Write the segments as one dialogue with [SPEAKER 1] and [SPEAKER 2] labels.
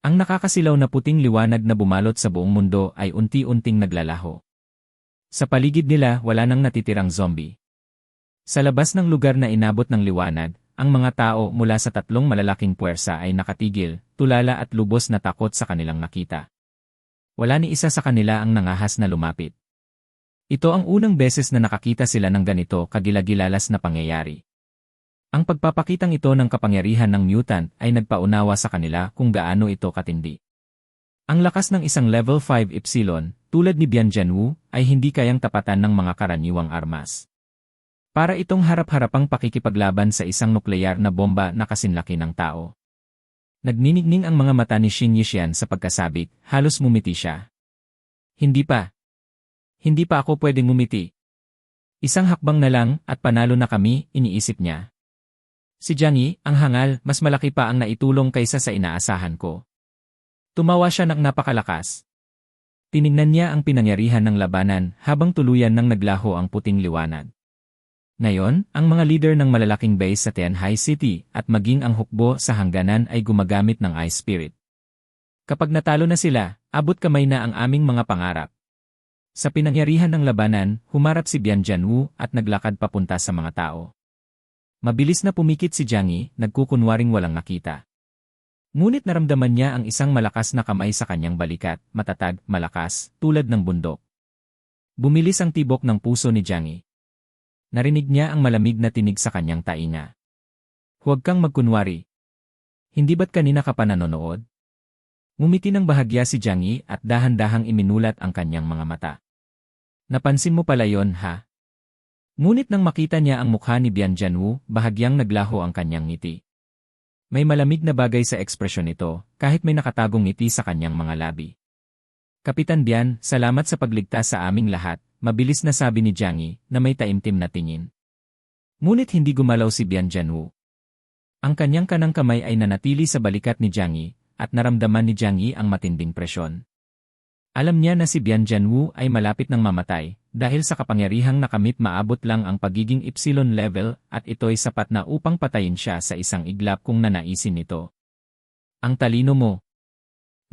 [SPEAKER 1] Ang nakakasilaw na puting liwanag na bumalot sa buong mundo ay unti-unting naglalaho. Sa paligid nila wala nang natitirang zombie. Sa labas ng lugar na inabot ng liwanag, ang mga tao mula sa tatlong malalaking puwersa ay nakatigil, tulala at lubos na takot sa kanilang nakita. Wala ni isa sa kanila ang nangahas na lumapit. Ito ang unang beses na nakakita sila ng ganito kagilagilalas na pangyayari. Ang pagpapakitang ito ng kapangyarihan ng mutant ay nagpaunawa sa kanila kung gaano ito katindi. Ang lakas ng isang level 5 Epsilon, tulad ni Bian Jianwu, ay hindi kayang tapatan ng mga karaniwang armas. Para itong harap-harapang pakikipaglaban sa isang nukleyar na bomba na kasinlaki ng tao. Nagninigning ang mga mata ni Xin Yishan sa pagkasabik, halos mumiti siya. Hindi pa. Hindi pa ako pwedeng mumiti. Isang hakbang na lang at panalo na kami, iniisip niya. Si Yi, ang hangal, mas malaki pa ang naitulong kaysa sa inaasahan ko. Tumawa siya ng napakalakas. Tiningnan niya ang pinangyarihan ng labanan habang tuluyan ng naglaho ang puting liwanag. Ngayon, ang mga leader ng malalaking base sa Tianhai City at maging ang hukbo sa hangganan ay gumagamit ng Ice Spirit. Kapag natalo na sila, abot kamay na ang aming mga pangarap. Sa pinangyarihan ng labanan, humarap si Bian Jianwu at naglakad papunta sa mga tao. Mabilis na pumikit si Jiang Yi, nagkukunwaring walang nakita. Ngunit naramdaman niya ang isang malakas na kamay sa kanyang balikat, matatag, malakas, tulad ng bundok. Bumilis ang tibok ng puso ni Jiang Yi. Narinig niya ang malamig na tinig sa kanyang tainga. Huwag kang magkunwari. Hindi ba't kanina ka pa nanonood? Ngumiti ng bahagya si Jiang Yi at dahan-dahang iminulat ang kanyang mga mata. Napansin mo pala yon ha? Ngunit nang makita niya ang mukha ni Bian Jianwu, bahagyang naglaho ang kanyang ngiti. May malamig na bagay sa ekspresyon nito, kahit may nakatagong ngiti sa kanyang mga labi. Kapitan Bian, salamat sa pagligtas sa aming lahat, mabilis na sabi ni Jiang Yi, na may taimtim na tingin. Ngunit hindi gumalaw si Bian Jianwu. Ang kanyang kanang kamay ay nanatili sa balikat ni Jiang Yi, at naramdaman ni Jiang Yi ang matinding presyon. Alam niya na si Bian Jianwu ay malapit ng mamatay, dahil sa kapangyarihang nakamit maabot lang ang pagiging epsilon level at ito'y sapat na upang patayin siya sa isang iglap kung nanaisin nito. Ang talino mo.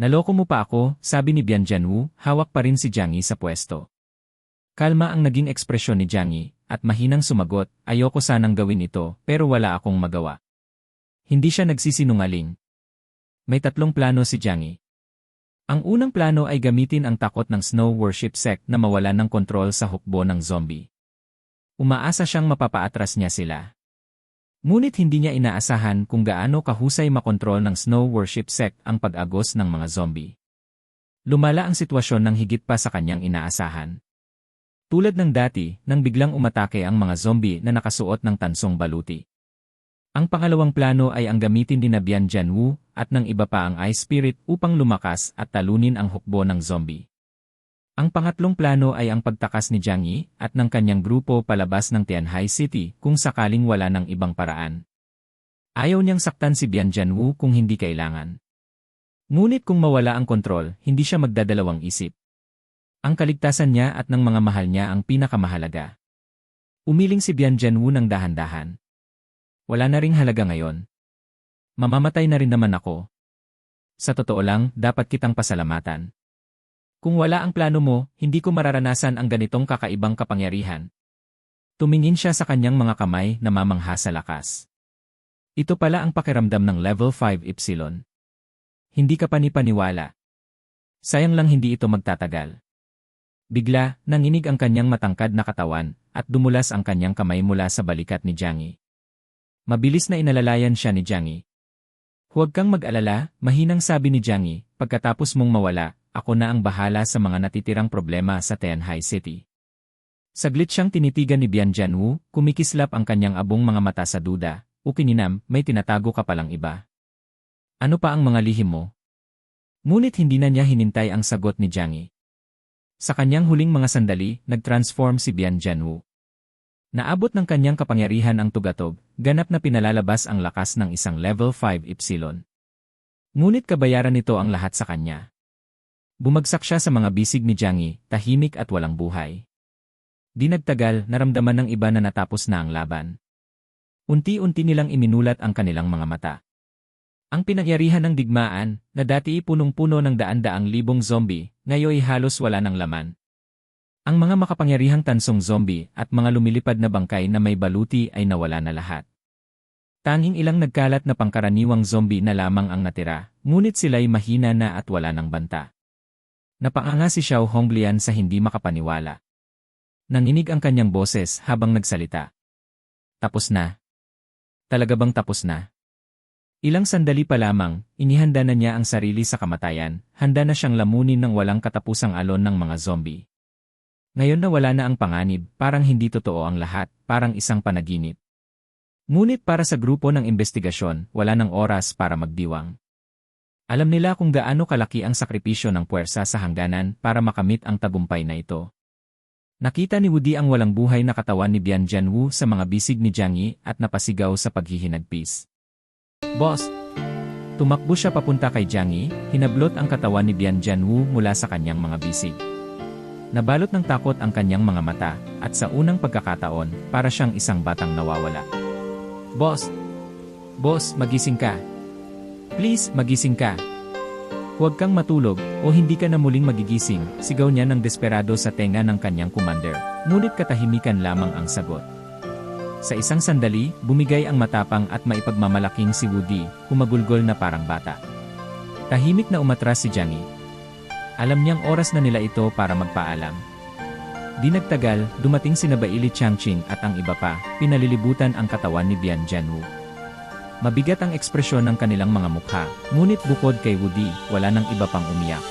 [SPEAKER 1] Naloko mo pa ako, sabi ni Bian Jianwu, hawak pa rin si Jiang Yi sa pwesto. Kalma ang naging ekspresyon ni Jiang Yi, at mahinang sumagot, ayoko sanang gawin ito, pero wala akong magawa. Hindi siya nagsisinungaling. May tatlong plano si Jiang Yi. Ang unang plano ay gamitin ang takot ng Snow Worship Sect na mawalan ng kontrol sa hukbo ng zombie. Umaasa siyang mapapaatras niya sila. Ngunit hindi niya inaasahan kung gaano kahusay makontrol ng Snow Worship Sect ang pag-agos ng mga zombie. Lumala ang sitwasyon ng higit pa sa kanyang inaasahan. Tulad ng dati, nang biglang umatake ang mga zombie na nakasuot ng tansong baluti. Ang pangalawang plano ay ang gamitin din na Bian Jianwu at ng iba pa ang Ice Spirit upang lumakas at talunin ang hukbo ng zombie. Ang pangatlong plano ay ang pagtakas ni Jiang Yi at ng kanyang grupo palabas ng Tianhai City kung sakaling wala ng ibang paraan. Ayaw niyang saktan si Bian Jianwu kung hindi kailangan. Ngunit kung mawala ang kontrol, hindi siya magdadalawang isip. Ang kaligtasan niya at ng mga mahal niya ang pinakamahalaga. Umiling si Bian Jianwu ng dahan-dahan. Wala na ring halaga ngayon. Mamamatay na rin naman ako. Sa totoo lang, dapat kitang pasalamatan. Kung wala ang plano mo, hindi ko mararanasan ang ganitong kakaibang kapangyarihan. Tumingin siya sa kanyang mga kamay na mamangha sa lakas. Ito pala ang pakiramdam ng level 5 Epsilon. Hindi ka panipaniwala. Sayang lang hindi ito magtatagal. Bigla, nanginig ang kanyang matangkad na katawan, at dumulas ang kanyang kamay mula sa balikat ni Jiang Yi. Mabilis na inalalayan siya ni Jiang Yi. Huwag kang mag-alala, mahinang sabi ni Jiang Yi, pagkatapos mong mawala, ako na ang bahala sa mga natitirang problema sa Tianhai City. Saglit siyang tinitigan ni Bian Jianwu, kumikislap ang kanyang abong mga mata sa duda, ukininam, may tinatago ka palang iba. Ano pa ang mga lihim mo? Ngunit hindi na niya hinintay ang sagot ni Jiang Yi. Sa kanyang huling mga sandali, nag-transform si Bian Jianwu. Naabot ng kanyang kapangyarihan ang tugatog, ganap na pinalalabas ang lakas ng isang level 5 Epsilon. Ngunit kabayaran nito ang lahat sa kanya. Bumagsak siya sa mga bisig ni Jiang Yi, tahimik at walang buhay. Di nagtagal, naramdaman ng iba na natapos na ang laban. Unti-unti nilang iminulat ang kanilang mga mata. Ang pinangyarihan ng digmaan, na dati punong-puno ng daan-daang libong zombie, ngayoy halos wala ng laman. Ang mga makapangyarihang tansong zombie at mga lumilipad na bangkay na may baluti ay nawala na lahat. Tanging ilang nagkalat na pangkaraniwang zombie na lamang ang natira, ngunit sila'y mahina na at wala ng banta. Napanganga si Xiao Honglian sa hindi makapaniwala. Nanginig ang kanyang boses habang nagsalita. Tapos na. Talaga bang tapos na? Ilang sandali pa lamang, inihanda na niya ang sarili sa kamatayan, handa na siyang lamunin ng walang katapusang alon ng mga zombie. Ngayon na wala na ang panganib, parang hindi totoo ang lahat, parang isang panaginip. Ngunit para sa grupo ng investigasyon, wala ng oras para magdiwang. Alam nila kung gaano kalaki ang sakripisyo ng puwersa sa hangganan para makamit ang tagumpay na ito. Nakita ni Woody ang walang buhay na katawan ni Bian Jianwu sa mga bisig ni Jiang Yi at napasigaw sa paghihinagpis. Boss! Tumakbo siya papunta kay Jiang Yi, hinablot ang katawan ni Bian Jianwu mula sa kanyang mga bisig. Nabalot ng takot ang kanyang mga mata, at sa unang pagkakataon, para siyang isang batang nawawala. Boss! Boss, magising ka. Please, magising ka. Huwag kang matulog, o hindi ka na muling magigising, sigaw niya ng desperado sa tenga ng kanyang commander, ngunit katahimikan lamang ang sagot. Sa isang sandali, bumigay ang matapang at maipagmamalaking si Woody, humagulgol na parang bata. Tahimik na umatras si Yi. Alam niyang oras na nila ito para magpaalam. Di nagtagal, dumating sina Baili Changqing at ang iba pa, pinalilibutan ang katawan ni Bian Jianwu. Mabigat ang ekspresyon ng kanilang mga mukha, ngunit bukod kay Woody, wala nang iba pang umiyak.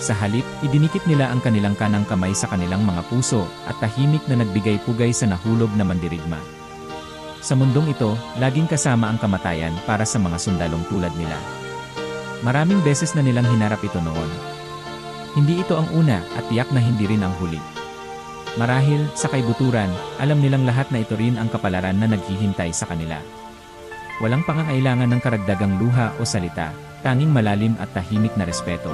[SPEAKER 1] Sa halip, idinikit nila ang kanilang kanang kamay sa kanilang mga puso at tahimik na nagbigay-pugay sa nahulog na mandirigma. Sa mundong ito, laging kasama ang kamatayan para sa mga sundalong tulad nila. Maraming beses na nilang hinarap ito noon. Hindi ito ang una at tiyak na hindi rin ang huli. Marahil, sa kaibuturan, alam nilang lahat na ito rin ang kapalaran na naghihintay sa kanila. Walang pangangailangan ng karagdagang luha o salita, tanging malalim at tahimik na respeto.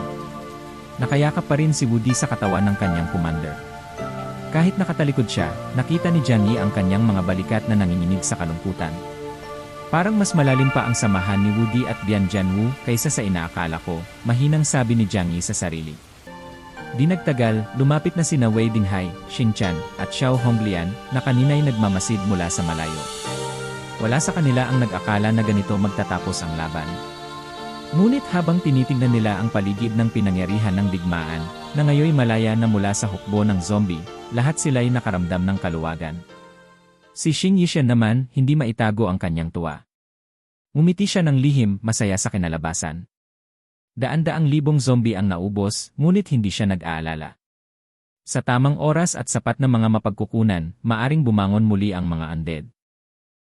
[SPEAKER 1] Nakayakap pa rin si Woody sa katawan ng kanyang commander. Kahit nakatalikod siya, nakita ni Jiang Yi ang kanyang mga balikat na nanginginig sa kalungkutan. Parang mas malalim pa ang samahan ni Woody at Bian Jianwu kaysa sa inaakala ko, mahinang sabi ni Jiang Yi sa sarili. Di nagtagal, lumapit na sina Wei Dinghai, Xingchan, at Xiao Honglian na kanina'y nagmamasid mula sa malayo. Wala sa kanila ang nag-akala na ganito magtatapos ang laban. Ngunit habang tinitingnan nila ang paligid ng pinangyarihan ng digmaan, na ngayoy malaya na mula sa hukbo ng zombie, lahat sila'y nakaramdam ng kaluwagan. Si Xing Yishan naman, hindi maitago ang kanyang tuwa. Umiti siya ng lihim, masaya sa kinalabasan. Daan-daang libong zombie ang naubos, ngunit hindi siya nag-aalala. Sa tamang oras at sapat na mga mapagkukunan, maaring bumangon muli ang mga undead.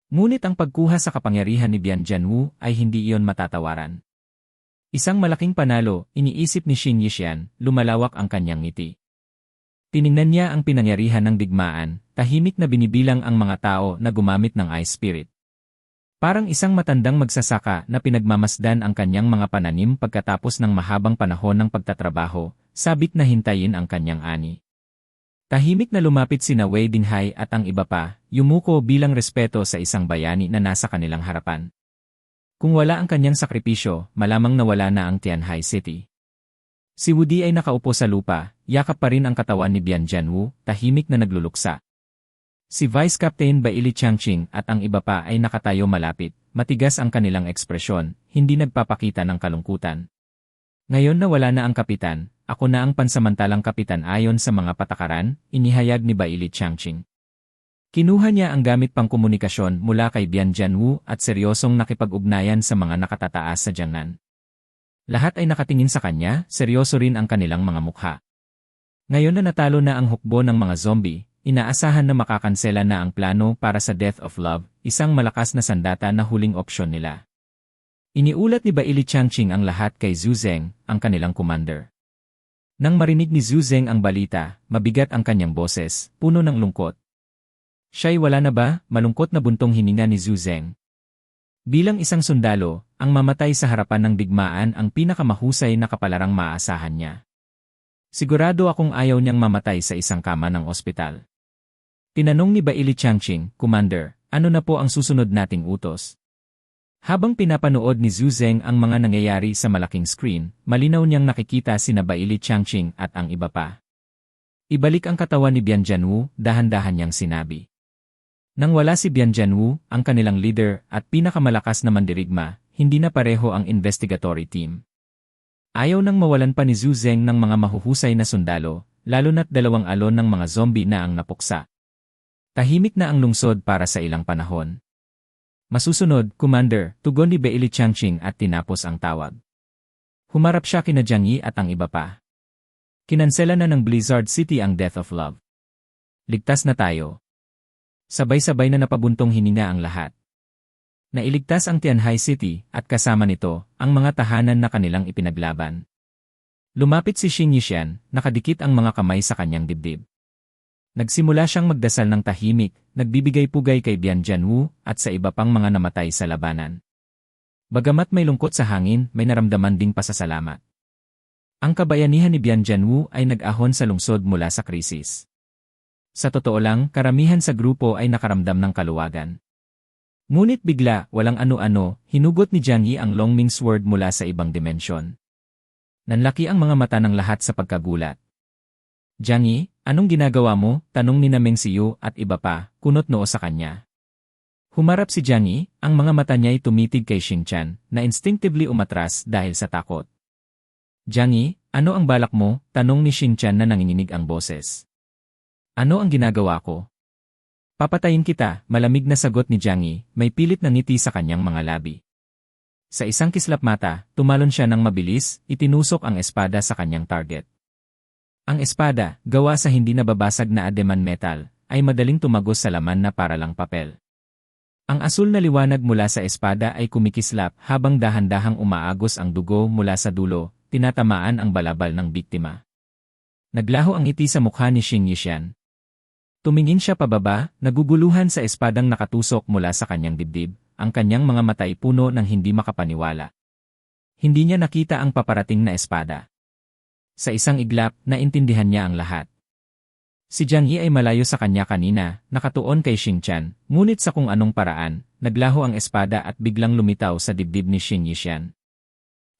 [SPEAKER 1] Ngunit ang pagkuha sa kapangyarihan ni Bian Jianwu ay hindi iyon matatawaran. Isang malaking panalo, iniisip ni Xing Yishan, lumalawak ang kanyang ngiti. Tiningnan niya ang pinangyarihan ng digmaan, tahimik na binibilang ang mga tao na gumamit ng Ice Spirit. Parang isang matandang magsasaka na pinagmamasdan ang kanyang mga pananim pagkatapos ng mahabang panahon ng pagtatrabaho, sabik na hintayin ang kanyang ani. Tahimik na lumapit sina Wei Dinghai at ang iba pa, yumuko bilang respeto sa isang bayani na nasa kanilang harapan. Kung wala ang kanyang sakripisyo, malamang nawala na ang Tianhai City. Si Woody ay nakaupo sa lupa, yakap pa rin ang katawan ni Bian Jianwu, tahimik na nagluluksa. Si Vice Captain Baili Changqing at ang iba pa ay nakatayo malapit, matigas ang kanilang ekspresyon, hindi nagpapakita ng kalungkutan. Ngayon na wala na ang kapitan, ako na ang pansamantalang kapitan ayon sa mga patakaran, inihayag ni Baili Changqing. Kinuha niya ang gamit pang komunikasyon mula kay Bian Jianwu at seryosong nakipag-ugnayan sa mga nakatataas sa Jiangnan. Lahat ay nakatingin sa kanya, seryoso rin ang kanilang mga mukha. Ngayon na natalo na ang hukbo ng mga zombie, Inaasahan na makakansela na ang plano para sa Death of Love, isang malakas na sandata na huling opsyon nila. Iniulat ni Baili Changqing ang lahat kay Zhu Zeng, ang kanilang commander. Nang marinig ni Zhu Zeng ang balita, mabigat ang kanyang boses, puno ng lungkot. Siya'y wala na ba, malungkot na buntong hininga ni Zhu Zeng. Bilang isang sundalo, ang mamatay sa harapan ng digmaan ang pinakamahusay na kapalarang maaasahan niya. Sigurado akong ayaw niyang mamatay sa isang kama ng ospital. Tinanong ni Baili Changqing, Commander, ano na po ang susunod nating utos? Habang pinapanood ni Zhu Zeng ang mga nangyayari sa malaking screen, malinaw niyang nakikita sina Baili Changqing at ang iba pa. Ibalik ang katawan ni Bian Jianwu, dahan-dahan niyang sinabi. Nang wala si Bian Jianwu, ang kanilang leader at pinakamalakas na mandirigma, hindi na pareho ang investigatory team. Ayaw nang mawalan pa ni Zhu Zeng ng mga mahuhusay na sundalo, lalo na't dalawang alon ng mga zombie na ang napuksa. Tahimik na ang lungsod para sa ilang panahon. Masusunod, Commander, tugon ni Beili Changqing at tinapos ang tawag. Humarap siya kina Jiang Yi at ang iba pa. Kinansela na ng Blizzard City ang Death of Love. Ligtas na tayo. Sabay-sabay na napabuntong hininga ang lahat. Nailigtas ang Tianhai City at kasama nito ang mga tahanan na kanilang ipinaglaban. Lumapit si Xing Yishan, nakadikit ang mga kamay sa kanyang dibdib. Nagsimula siyang magdasal ng tahimik, nagbibigay pugay kay Bian Jianwu at sa iba pang mga namatay sa labanan. Bagamat may lungkot sa hangin, may naramdaman ding pasasalamat. Ang kabayanihan ni Bian Jianwu ay nag-ahon sa lungsod mula sa krisis. Sa totoo lang, karamihan sa grupo ay nakaramdam ng kaluwagan. Ngunit bigla, walang ano-ano, hinugot ni Jiang Yi ang Longming Sword mula sa ibang dimensyon. Nanlaki ang mga mata ng lahat sa pagkagulat. Yi, Anong ginagawa mo? Tanong ni Nameng Siyo at iba pa, kunot noo sa kanya. Humarap si Yi, ang mga mata niya'y tumitig kay Xingchan, na instinctively umatras dahil sa takot. Yi, ano ang balak mo? Tanong ni Xingchan na nanginginig ang boses. Ano ang ginagawa ko? Papatayin kita, malamig na sagot ni Yi, may pilit na ngiti sa kanyang mga labi. Sa isang kislap mata, tumalon siya ng mabilis, itinusok ang espada sa kanyang target. Ang espada, gawa sa hindi nababasag na ademan metal, ay madaling tumagos sa laman na para lang papel. Ang asul na liwanag mula sa espada ay kumikislap habang dahan-dahang umaagos ang dugo mula sa dulo, tinatamaan ang balabal ng biktima. Naglaho ang iti sa mukha ni Xing Yishan. Tumingin siya pababa, naguguluhan sa espadang nakatusok mula sa kanyang dibdib, ang kanyang mga mata ay puno ng hindi makapaniwala. Hindi niya nakita ang paparating na espada. Sa isang iglap, naintindihan niya ang lahat. Si Jiang Yi ay malayo sa kanya kanina, nakatuon kay Xingchan, ngunit sa kung anong paraan, naglaho ang espada at biglang lumitaw sa dibdib ni Xing Yishan.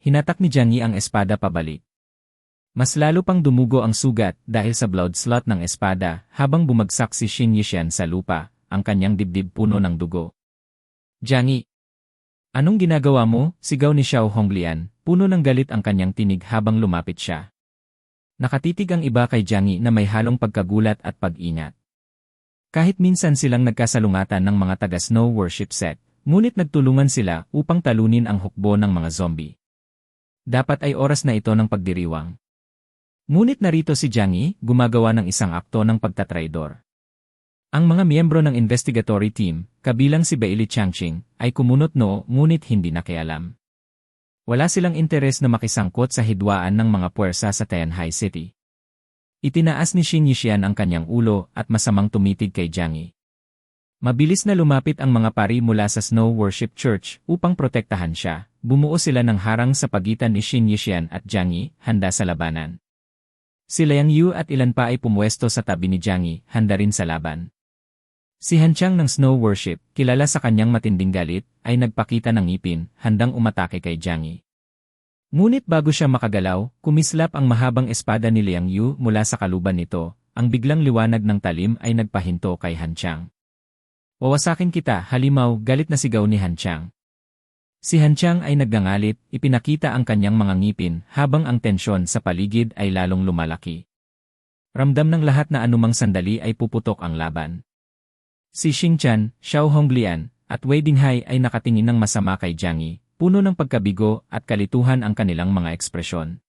[SPEAKER 1] Hinatak ni Jiang Yi ang espada pabalik. Mas lalo pang dumugo ang sugat dahil sa blood slot ng espada habang bumagsak si Xing Yishan sa lupa, ang kanyang dibdib puno ng dugo. Jiang Yi, Anong ginagawa mo? Sigaw ni Xiao Honglian, puno ng galit ang kanyang tinig habang lumapit siya. Nakatitig ang iba kay Jiang na may halong pagkagulat at pag-ingat. Kahit minsan silang nagkasalungatan ng mga taga-snow worship set, ngunit nagtulungan sila upang talunin ang hukbo ng mga zombie. Dapat ay oras na ito ng pagdiriwang. Ngunit narito si Jiang gumagawa ng isang akto ng pagtatraidor. Ang mga miyembro ng investigatory team, kabilang si Bailey Changqing, ay kumunot no ngunit hindi nakialam. Wala silang interes na makisangkot sa hidwaan ng mga puwersa sa Tianhai City. Itinaas ni Xin Yishian ang kanyang ulo at masamang tumitig kay Jiang Yi. Mabilis na lumapit ang mga pari mula sa Snow Worship Church upang protektahan siya. Bumuo sila ng harang sa pagitan ni Xin Yishian at Jiang Yi, handa sa labanan. Si Liang Yu at ilan pa ay pumwesto sa tabi ni Jiang Yi, handa rin sa laban. Si Hanchang ng Snow Worship, kilala sa kanyang matinding galit, ay nagpakita ng ngipin, handang umatake kay Jiang. Ngunit bago siya makagalaw, kumislap ang mahabang espada ni Liang Yu mula sa kaluban nito, ang biglang liwanag ng talim ay nagpahinto kay Hanchang. Wawasakin kita, halimaw, galit na sigaw ni Hanchang. Si Hanchang ay nagngangalit, ipinakita ang kanyang mga ngipin habang ang tensyon sa paligid ay lalong lumalaki. Ramdam ng lahat na anumang sandali ay puputok ang laban. Si Xingchan, Xiao Honglian, at Wei Dinghai ay nakatingin ng masama kay Jiang Yi, puno ng pagkabigo at kalituhan ang kanilang mga ekspresyon.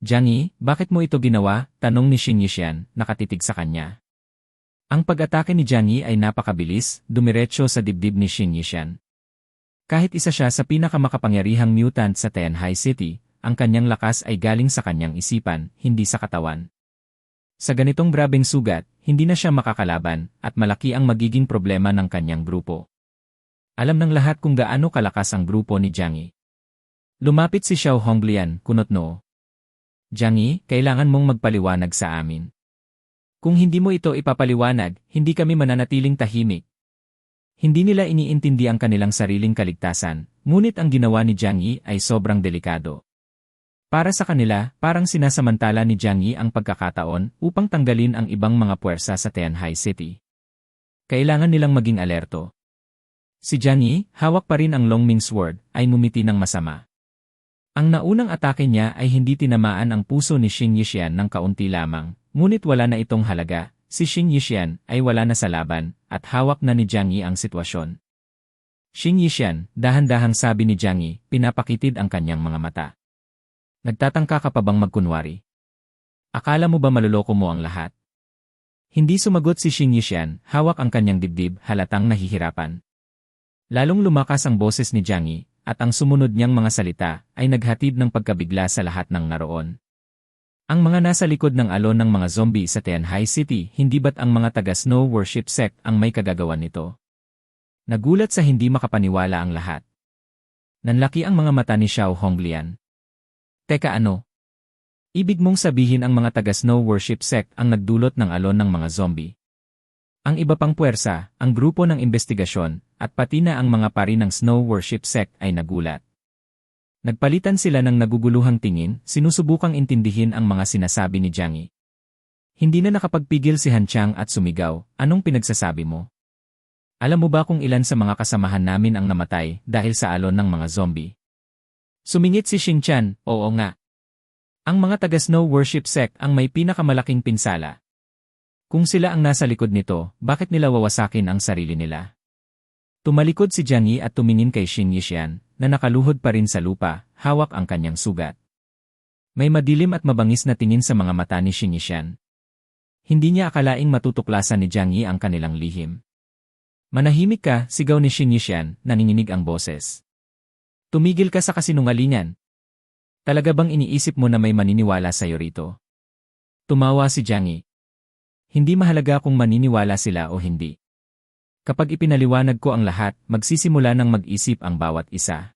[SPEAKER 1] Jiang Yi, bakit mo ito ginawa? Tanong ni Xing Yishan, nakatitig sa kanya. Ang pag-atake ni Jiang Yi ay napakabilis, dumiretso sa dibdib ni Xing Yishan. Kahit isa siya sa pinakamakapangyarihang mutant sa Tianhai City, ang kanyang lakas ay galing sa kanyang isipan, hindi sa katawan. Sa ganitong grabeng sugat, hindi na siya makakalaban at malaki ang magiging problema ng kanyang grupo. Alam ng lahat kung gaano kalakas ang grupo ni Jiang Yi. Lumapit si Xiao Honglian, kunot no. Jiang Yi, kailangan mong magpaliwanag sa amin. Kung hindi mo ito ipapaliwanag, hindi kami mananatiling tahimik. Hindi nila iniintindi ang kanilang sariling kaligtasan, ngunit ang ginawa ni Jiang Yi ay sobrang delikado. Para sa kanila, parang sinasamantala ni Jiang Yi ang pagkakataon upang tanggalin ang ibang mga puwersa sa Tianhai City. Kailangan nilang maging alerto. Si Jiang Yi, hawak pa rin ang Longming Sword, ay mumiti ng masama. Ang naunang atake niya ay hindi tinamaan ang puso ni Xing Yishian ng kaunti lamang, ngunit wala na itong halaga, si Xing Yishian ay wala na sa laban, at hawak na ni Jiang Yi ang sitwasyon. Xing Yishian, dahan-dahang sabi ni Jiang Yi, pinapakitid ang kanyang mga mata. Nagtatangka ka pa bang magkunwari? Akala mo ba maluloko mo ang lahat? Hindi sumagot si Xing Yishian, hawak ang kanyang dibdib, halatang nahihirapan. Lalong lumakas ang boses ni Jiang Yi, at ang sumunod niyang mga salita ay naghatid ng pagkabigla sa lahat ng naroon. Ang mga nasa likod ng alon ng mga zombie sa Tianhai City, hindi ba't ang mga taga-snow worship sect ang may kagagawan nito? Nagulat sa hindi makapaniwala ang lahat. Nanlaki ang mga mata ni Xiao Honglian. Teka ano? Ibig mong sabihin ang mga taga-snow worship sect ang nagdulot ng alon ng mga zombie. Ang iba pang puwersa, ang grupo ng investigasyon, at pati na ang mga pari ng snow worship sect ay nagulat. Nagpalitan sila ng naguguluhang tingin, sinusubukang intindihin ang mga sinasabi ni Jiang Yi. Hindi na nakapagpigil si Han Chang at sumigaw, anong pinagsasabi mo? Alam mo ba kung ilan sa mga kasamahan namin ang namatay dahil sa alon ng mga zombie? Sumingit si Xing Chan, oo nga. Ang mga taga-snow worship sect ang may pinakamalaking pinsala, kung sila ang nasa likod nito, bakit nila wawasakin ang sarili nila? Tumalikod si Jiang Yi at tumingin kay Xin Yishian, na nakaluhod pa rin sa lupa, hawak ang kanyang sugat. May madilim at mabangis na tingin sa mga mata ni Xin Yishian. Hindi niya akalaing matutuklasan ni Jiang Yi ang kanilang lihim. Manahimik ka, sigaw ni Xin Yishian, naninginig ang boses. Tumigil ka sa kasinungalingan. Talaga bang iniisip mo na may maniniwala sa'yo rito? Tumawa si Jiang Yi. Hindi mahalaga kung maniniwala sila o hindi. Kapag ipinaliwanag ko ang lahat, magsisimula ng mag-isip ang bawat isa.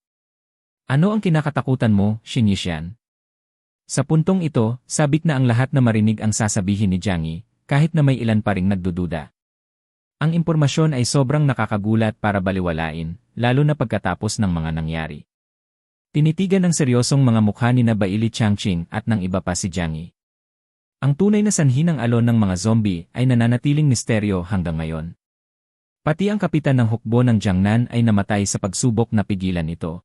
[SPEAKER 1] Ano ang kinakatakutan mo, Shinyishan? Sa puntong ito, sabik na ang lahat na marinig ang sasabihin ni Jiang Yi, kahit na may ilan pa ring nagdududa. Ang impormasyon ay sobrang nakakagulat para baliwalain, lalo na pagkatapos ng mga nangyari. Tinitigan ng seryosong mga mukha ni na Baili Changqing at ng iba pa si Jiang Yi. Ang tunay na sanhi ng alon ng mga zombie ay nananatiling misteryo hanggang ngayon. Pati ang kapitan ng hukbo ng Jiangnan ay namatay sa pagsubok na pigilan ito.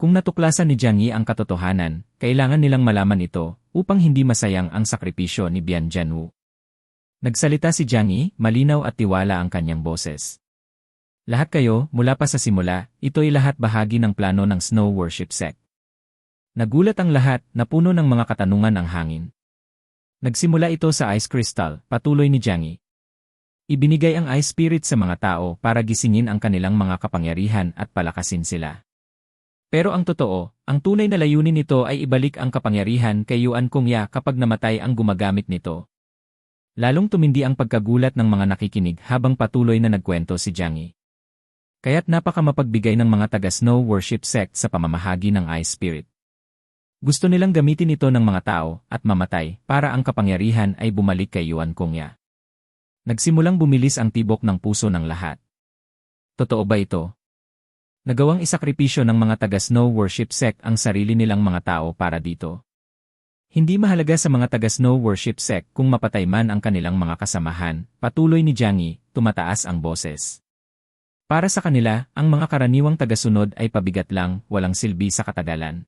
[SPEAKER 1] Kung natuklasan ni Jiang Yi ang katotohanan, kailangan nilang malaman ito upang hindi masayang ang sakripisyo ni Bian Jianwu. Nagsalita si Jiang Yi, malinaw at tiwala ang kanyang boses. Lahat kayo, mula pa sa simula, ito'y lahat bahagi ng plano ng Snow Worship Sect. Nagulat ang lahat, na puno ng mga katanungan ang hangin. Nagsimula ito sa ice crystal, patuloy ni Jiang Yi. Ibinigay ang ice spirit sa mga tao para gisingin ang kanilang mga kapangyarihan at palakasin sila. Pero ang totoo, ang tunay na layunin nito ay ibalik ang kapangyarihan kay Yuan Kongya kapag namatay ang gumagamit nito. Lalong tumindi ang pagkagulat ng mga nakikinig habang patuloy na nagkwento si Jiang Yi. Kaya't napaka mapagbigay ng mga taga-snow worship sect sa pamamahagi ng ice spirit. Gusto nilang gamitin ito ng mga tao at mamatay para ang kapangyarihan ay bumalik kay Yuan Kongya. Nagsimulang bumilis ang tibok ng puso ng lahat. Totoo ba ito? Nagawang isakripisyo ng mga taga-snow worship sect ang sarili nilang mga tao para dito. Hindi mahalaga sa mga taga-snow worship sect kung mapatay man ang kanilang mga kasamahan, patuloy ni Jiang Yi, tumataas ang boses. Para sa kanila, ang mga karaniwang tagasunod ay pabigat lang, walang silbi sa katagalan.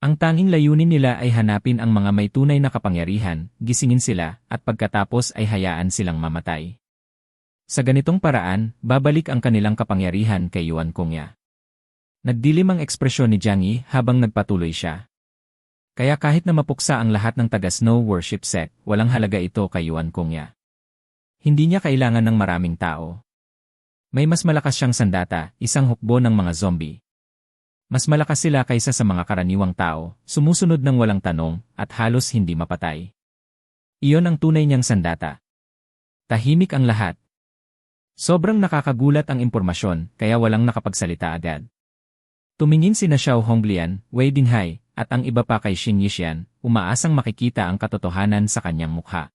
[SPEAKER 1] Ang tanging layunin nila ay hanapin ang mga may tunay na kapangyarihan, gisingin sila, at pagkatapos ay hayaan silang mamatay. Sa ganitong paraan, babalik ang kanilang kapangyarihan kay Yuan Kongya. Nagdilim ang ekspresyon ni Jiang Yi habang nagpatuloy siya. Kaya kahit na mapuksa ang lahat ng taga-snow worship sect, walang halaga ito kay Yuan Kongya. Hindi niya kailangan ng maraming tao. May mas malakas siyang sandata, isang hukbo ng mga zombie, mas malakas sila kaysa sa mga karaniwang tao, sumusunod ng walang tanong, at halos hindi mapatay. Iyon ang tunay niyang sandata. Tahimik ang lahat. Sobrang nakakagulat ang impormasyon, kaya walang nakapagsalita agad. Tumingin si na Xiao Honglian, Wei Dinghai, at ang iba pa kay Xin Yishian, umaasang makikita ang katotohanan sa kanyang mukha.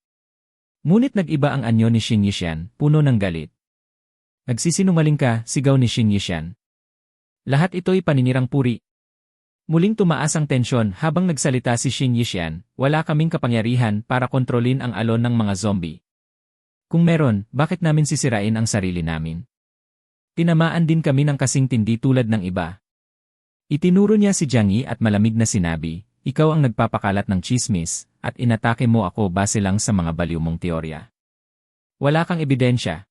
[SPEAKER 1] Ngunit nag-iba ang anyo ni Xin Yishian, puno ng galit. Nagsisinungaling ka, sigaw ni Shin Yishan. Lahat ito'y paninirang puri. Muling tumaas ang tensyon habang nagsalita si Shin Yishan, wala kaming kapangyarihan para kontrolin ang alon ng mga zombie. Kung meron, bakit namin sisirain ang sarili namin? Tinamaan din kami ng kasing tindi tulad ng iba. Itinuro niya si Jiang Yi at malamig na sinabi, ikaw ang nagpapakalat ng chismis, at inatake mo ako base lang sa mga baliw mong teorya. Wala kang ebidensya.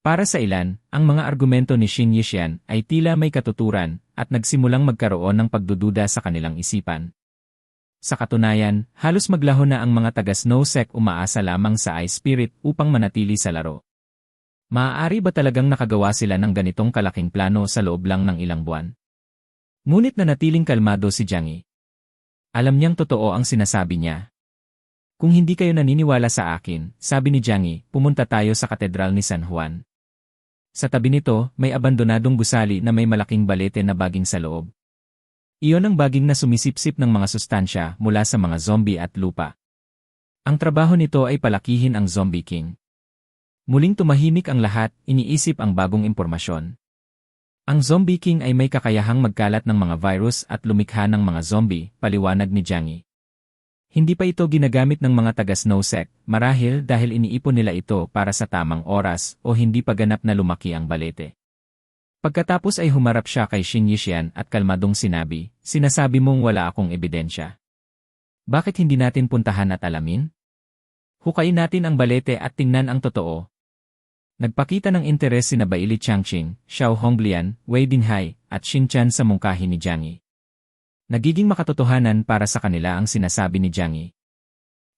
[SPEAKER 1] Para sa ilan, ang mga argumento ni Shin Yishan ay tila may katuturan at nagsimulang magkaroon ng pagdududa sa kanilang isipan. Sa katunayan, halos maglaho na ang mga taga Snowsec umaasa lamang sa Ice Spirit upang manatili sa laro. Maaari ba talagang nakagawa sila ng ganitong kalaking plano sa loob lang ng ilang buwan? Ngunit nanatiling kalmado si Jiang. Alam niyang totoo ang sinasabi niya. Kung hindi kayo naniniwala sa akin, sabi ni Jiang pumunta tayo sa katedral ni San Juan. Sa tabi nito, may abandonadong gusali na may malaking balete na baging sa loob. Iyon ang baging na sumisipsip ng mga sustansya mula sa mga zombie at lupa. Ang trabaho nito ay palakihin ang Zombie King. Muling tumahimik ang lahat, iniisip ang bagong impormasyon. Ang Zombie King ay may kakayahang magkalat ng mga virus at lumikha ng mga zombie, paliwanag ni Jiang Yi. Hindi pa ito ginagamit ng mga taga Snowsec, marahil dahil iniipon nila ito para sa tamang oras o hindi pa ganap na lumaki ang balete. Pagkatapos ay humarap siya kay Shin Yishan at kalmadong sinabi, sinasabi mong wala akong ebidensya. Bakit hindi natin puntahan at alamin? Hukayin natin ang balete at tingnan ang totoo. Nagpakita ng interes si Baili Changqing, Xiao Honglian, Wei Dinhai, at Shin Chan sa mungkahi ni Jiang Yi. Nagiging makatotohanan para sa kanila ang sinasabi ni Jiang Yi.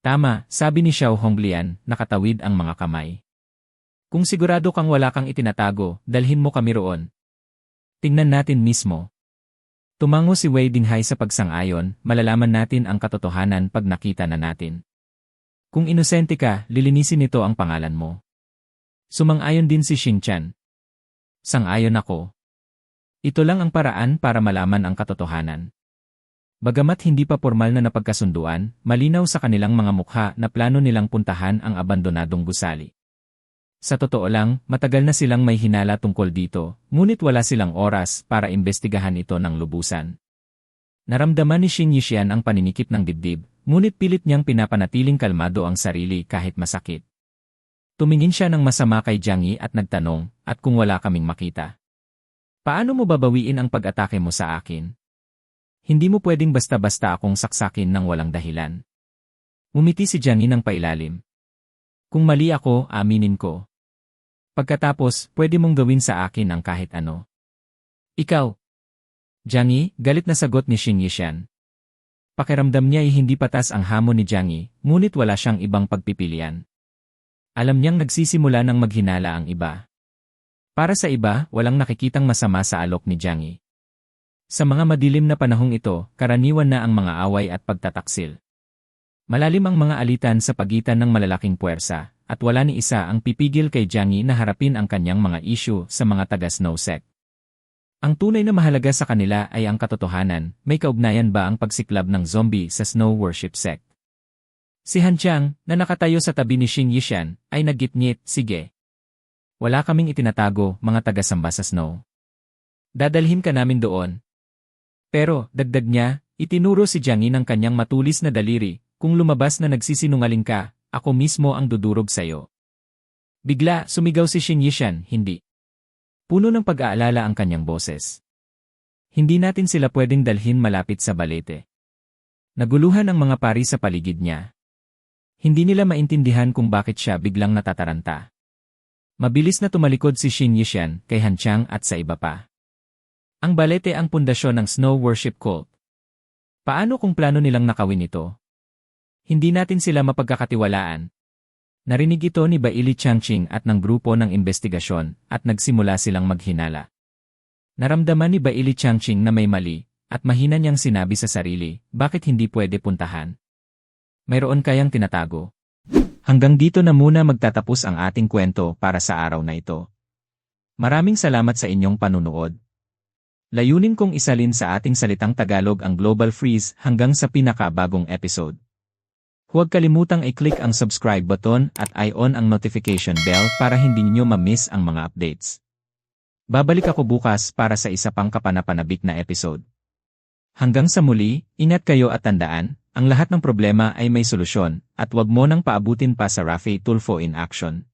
[SPEAKER 1] Tama, sabi ni Xiao Honglian, nakatawid ang mga kamay. Kung sigurado kang wala kang itinatago, dalhin mo kami roon. Tingnan natin mismo. Tumango si Wei Dinhai sa pagsang-ayon, malalaman natin ang katotohanan pag nakita na natin. Kung inosente ka, lilinisin nito ang pangalan mo. Sumang-ayon din si Shinchan. Sang-ayon ako. Ito lang ang paraan para malaman ang katotohanan. Bagamat hindi pa formal na napagkasunduan, malinaw sa kanilang mga mukha na plano nilang puntahan ang abandonadong gusali. Sa totoo lang, matagal na silang may hinala tungkol dito, ngunit wala silang oras para imbestigahan ito ng lubusan. Naramdaman ni Shin Yishian ang paninikip ng dibdib, ngunit pilit niyang pinapanatiling kalmado ang sarili kahit masakit. Tumingin siya ng masama kay Jiang Yi at nagtanong, at kung wala kaming makita. Paano mo babawiin ang pag-atake mo sa akin? Hindi mo pwedeng basta-basta akong saksakin ng walang dahilan. Umiti si Yi ng pailalim. Kung mali ako, aminin ko. Pagkatapos, pwede mong gawin sa akin ang kahit ano. Ikaw. Jiang Yi, galit na sagot ni Xing Yishan. Pakiramdam niya ay hindi patas ang hamon ni Jiang Yi, ngunit wala siyang ibang pagpipilian. Alam niyang nagsisimula ng maghinala ang iba. Para sa iba, walang nakikitang masama sa alok ni Jiang Yi. Sa mga madilim na panahong ito, karaniwan na ang mga away at pagtataksil. Malalim ang mga alitan sa pagitan ng malalaking puwersa, at wala ni isa ang pipigil kay Jiang Yi na harapin ang kanyang mga issue sa mga taga-Snowsec. Ang tunay na mahalaga sa kanila ay ang katotohanan, may kaugnayan ba ang pagsiklab ng zombie sa Snow Worship Sect. Si Han Chiang, na nakatayo sa tabi ni Xing Yishan, ay naggitngit, sige. Wala kaming itinatago, mga taga-samba sa Snow. Dadalhin ka namin doon. Pero, dagdag niya, itinuro si Jiang Yi ng kanyang matulis na daliri, kung lumabas na nagsisinungaling ka, ako mismo ang dudurog sa'yo. Bigla, sumigaw si Shin Yishan, hindi. Puno ng pag-aalala ang kanyang boses. Hindi natin sila pwedeng dalhin malapit sa balete. Naguluhan ang mga pari sa paligid niya. Hindi nila maintindihan kung bakit siya biglang natataranta. Mabilis na tumalikod si Shin Yishan kay Han Chang at sa iba pa. Ang balete ang pundasyon ng Snow Worship Cult. Paano kung plano nilang nakawin ito? Hindi natin sila mapagkakatiwalaan. Narinig ito ni Baili Changqing at ng grupo ng investigasyon at nagsimula silang maghinala. Naramdaman ni Baili Changqing na may mali at mahina niyang sinabi sa sarili, bakit hindi pwede puntahan? Mayroon kayang tinatago. Hanggang dito na muna magtatapos ang ating kwento para sa araw na ito. Maraming salamat sa inyong panunood. Layunin kong isalin sa ating salitang Tagalog ang Global Freeze hanggang sa pinakabagong episode. Huwag kalimutang i-click ang subscribe button at i-on ang notification bell para hindi niyo ma-miss ang mga updates. Babalik ako bukas para sa isa pang kapanapanabik na episode. Hanggang sa muli, ingat kayo at tandaan, ang lahat ng problema ay may solusyon, at wag mo nang paabutin pa sa Rafi Tulfo in action.